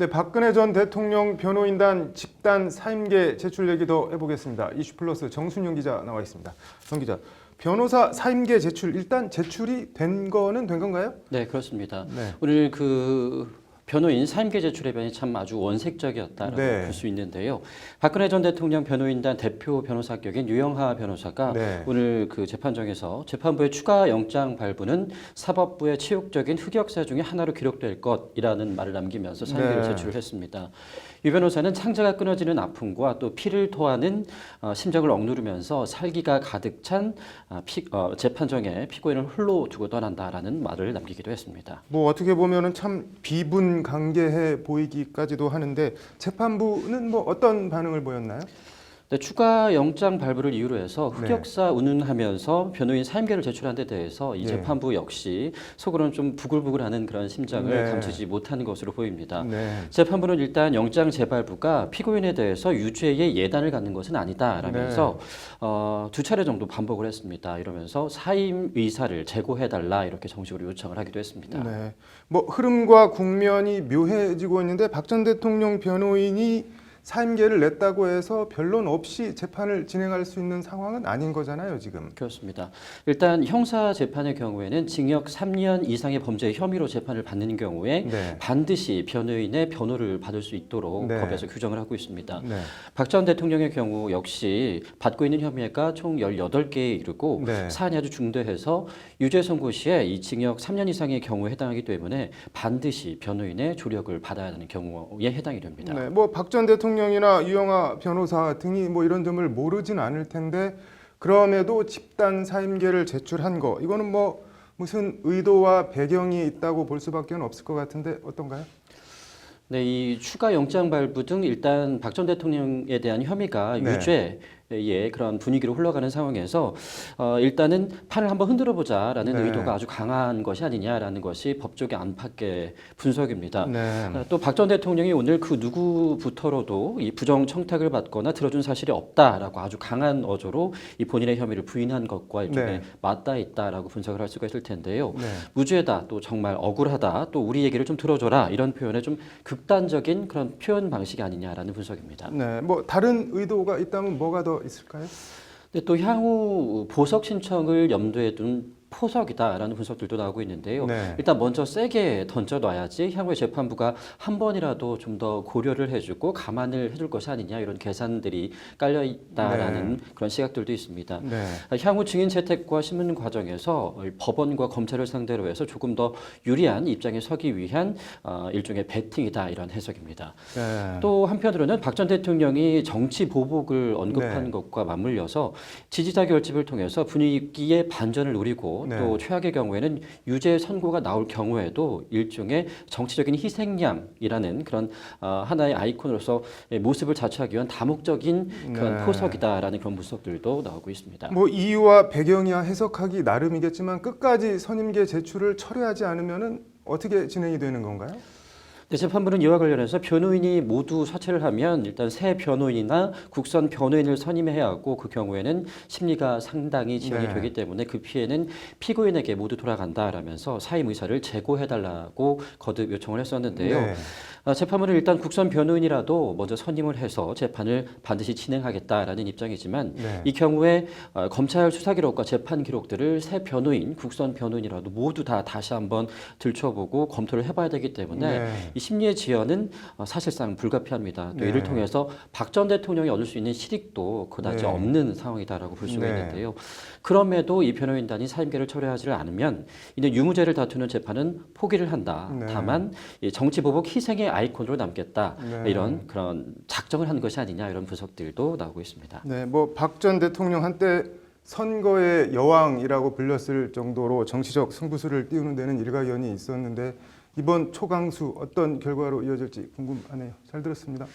네, 박근혜 전 대통령 변호인단 집단 사임계 제출 얘기 더 해보겠습니다. 이슈플러스 정순영 기자 나와 있습니다. 정 기자, 변호사 사임계 제출 일단 제출이 된 거는 된 건가요? 네, 그렇습니다. 네. 오늘 그 변호인 사임계 제출의 변이 참 아주 원색적이었다라고 네. 볼수 있는데요. 박근혜 전 대통령 변호인단 대표 변호사 격인 유영하 변호사가 네. 오늘 그 재판정에서 재판부의 추가 영장 발부는 사법부의 치욕적인 흑역사 중에 하나로 기록될 것이라는 말을 남기면서 사임계를 네. 제출을 했습니다. 유 변호사는 창자가 끊어지는 아픔과 또 피를 토하는 어, 심정을 억누르면서 살기가 가득 찬 아, 피- 어, 재판정에 피고인을 홀로 두고 떠난다라는 말을 남기기도 했습니다. 뭐 어떻게 보면은 참 비분 강개해 보이기까지도 하는데 재판부는 뭐 어떤 반응을 보였나요? 네, 추가 영장 발부를 이유로 해서 네. 흑역사 운운하면서 변호인 사임계를 제출한 데 대해서 이 네. 재판부 역시 속으로는 좀 부글부글하는 그런 심장을 네. 감추지 못하는 것으로 보입니다. 네. 재판부는 일단 영장 재발부가 피고인에 대해서 유죄의 예단을 갖는 것은 아니다라면서 네. 어, 두 차례 정도 반복을 했습니다. 이러면서 사임 의사를 재고해달라 이렇게 정식으로 요청을 하기도 했습니다. 네. 뭐 흐름과 국면이 묘해지고 있는데 박 전 대통령 변호인이 사임계를 냈다고 해서 변론 없이 재판을 진행할 수 있는 상황은 아닌 거잖아요, 지금. 그렇습니다. 일단 형사 재판의 경우에는 징역 3년 이상의 범죄 혐의로 재판을 받는 경우에 네. 반드시 변호인의 변호를 받을 수 있도록 네. 법에서 규정을 하고 있습니다. 네. 박전 대통령의 경우 역시 받고 있는 혐의가 총 18개에 이르고 네. 사안이 아주 중대해서 유죄 선고 시에 이 징역 3년 이상의 경우에 해당하기 때문에 반드시 변호인의 조력을 받아야 하는 경우에 해당이 됩니다. 네, 뭐박전 대통령 이나 유영아 변호사 등이 뭐 이런 점을 모르진 않을 텐데 그럼에도 집단 사임계를 제출한 거 이거는 뭐 무슨 의도와 배경이 있다고 볼 수밖에 없을 것 같은데 어떤가요? 네, 이 추가 영장 발부 등 일단 박 전 대통령에 대한 혐의가 네. 유죄 의 그런 분위기로 흘러가는 상황에서 어, 일단은 판을 한번 흔들어 보자라는 네. 의도가 아주 강한 것이 아니냐라는 것이 법조계 안팎의 분석입니다. 네. 또 박 전 대통령이 오늘 그 누구부터로도 이 부정 청탁을 받거나 들어준 사실이 없다라고 아주 강한 어조로 이 본인의 혐의를 부인한 것과 일종의 네. 맞닿아 있다라고 분석을 할 수가 있을 텐데요. 네. 무죄다 또 정말 억울하다 또 우리 얘기를 좀 들어줘라 이런 표현에 좀 극단적인 그런 표현 방식이 아니냐라는 분석입니다. 네, 뭐 다른 의도가 있다면 뭐가 더 있을까요? 근데 또 향후 보석 신청을 염두에 둔 포석이다라는 분석들도 나오고 있는데요. 네. 일단 먼저 세게 던져놔야지 향후에 재판부가 한 번이라도 좀 더 고려를 해주고 감안을 해줄 것이 아니냐 이런 계산들이 깔려 있다라는 그런 시각들도 있습니다. 네. 향후 증인 채택과 신문 과정에서 법원과 검찰을 상대로 해서 조금 더 유리한 입장에 서기 위한 어, 일종의 배팅이다 이런 해석입니다. 네. 또 한편으로는 박 전 대통령이 정치 보복을 언급한 네. 것과 맞물려서 지지자 결집을 통해서 분위기의 반전을 노리고 네. 또 최악의 경우에는 유죄 선고가 나올 경우에도 일종의 정치적인 희생양이라는 그런 어, 하나의 아이콘으로서 모습을 자처하기 위한 다목적인 그런 네. 포석이다라는 그런 분석들도 나오고 있습니다. 뭐 이유와 배경이야 해석하기 나름이겠지만 끝까지 선임계 제출을 철회하지 않으면은 어떻게 진행이 되는 건가요? 네, 재판부는 이와 관련해서 변호인이 모두 사퇴를 하면 일단 새 변호인이나 국선 변호인을 선임해야 하고 그 경우에는 심리가 상당히 지연이 네. 되기 때문에 그 피해는 피고인에게 모두 돌아간다라면서 사임 의사를 재고해달라고 거듭 요청을 했었는데요. 네. 아, 재판부는 일단 국선 변호인이라도 먼저 선임을 해서 재판을 반드시 진행하겠다라는 입장이지만 네. 이 경우에 어, 검찰 수사 기록과 재판 기록들을 새 변호인, 국선 변호인이라도 모두 다 다시 한번 들춰보고 검토를 해봐야 되기 때문에 네. 이 심리의 지연은 어, 사실상 불가피합니다. 또 네. 이를 통해서 박 전 대통령이 얻을 수 있는 실익도 그다지 네. 없는 상황이다라고 볼 수가 네. 있는데요. 그럼에도 이 변호인단이 사임계를 철회하지를 않으면 이는 유무죄를 다투는 재판은 포기를 한다. 네. 다만 이 정치 보복 희생의 아이콘으로 남겠다. 네. 이런 그런 작정을 한 것이 아니냐 이런 분석들도 나오고 있습니다. 네, 뭐 박 전 대통령 한때 선거의 여왕이라고 불렸을 정도로 정치적 승부수를 띄우는 데는 일가견이 있었는데 이번 초강수 어떤 결과로 이어질지 궁금하네요. 잘 들었습니다.